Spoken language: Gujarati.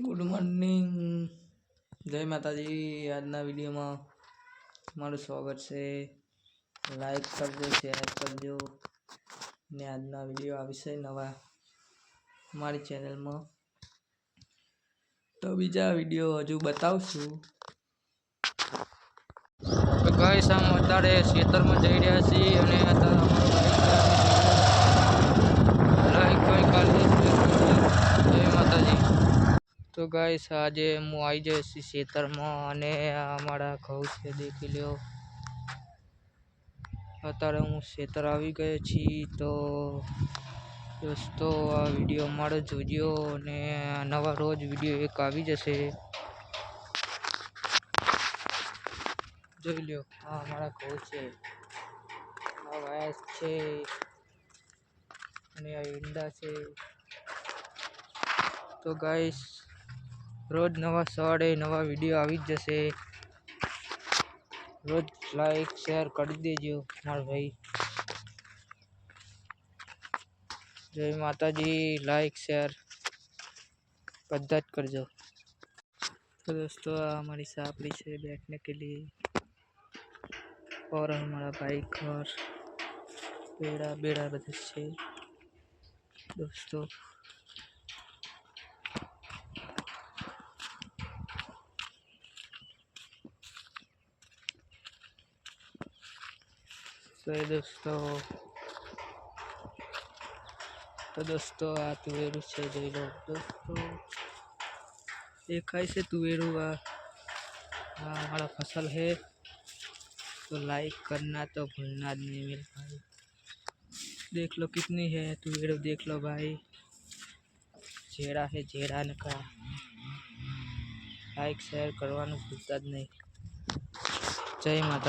Good morning. જય માતાજી. આજના વિડીયોમાં તમારું સ્વાગત છે. લાઈક કરજો, શેર કરજો. ને આજના વીડિયો આવશે નવા મારી ચેનલમાં. તો બીજા વીડિયો હજુ બતાવશું. તો ગાઈસ આમ અત્યારે ખેતરમાં જઈ રહ્યા છીએ અને અત્યારે લાઈક કોઈ કાઢી જય માતાજી તો ગાઈસ આજે હું આવી જઈશ ખેતરમાં અને અમારા ઘઉં છે દેખી લ્યો. અત્યારે હું ખેતર આવી ગયો છી તો દોસ્તો, આ વીડિયો મારો જોજો અને નવા રોજ વીડિયો એક આવી જશે. જોઈ લ્યો, આ અમારા ઘઉં છે આ વાયસ છે અને આ ઈંડા છે. તો ગાઈસ રોજ નવા સવારે નવા વિડીયો આવી જ જશે રોજ લાઈક શેર કરી દેજો મારા ભાઈ જય માતાજી લાઈક શેર બધા જ કરજો तो दोस्तों આ हमारी सापड़ी से बैठने के लिए और हमारा भाई घर बेड़ा बेड़ा બધું છે दोस्तों तो दोस्तों तो दोस्तों आ तुवेरू से જોઈ લો દોસ્તો દેખાય तुवेरू આ हमारा फ़सल है तो लाइक करना तो भूलना नहीं मेरे भाई। देख लो कितनी है तुवेरू देख लो भाई। झेड़ा है झेड़ा का लाइक शेयर करवाना भूलता नहीं। जय माता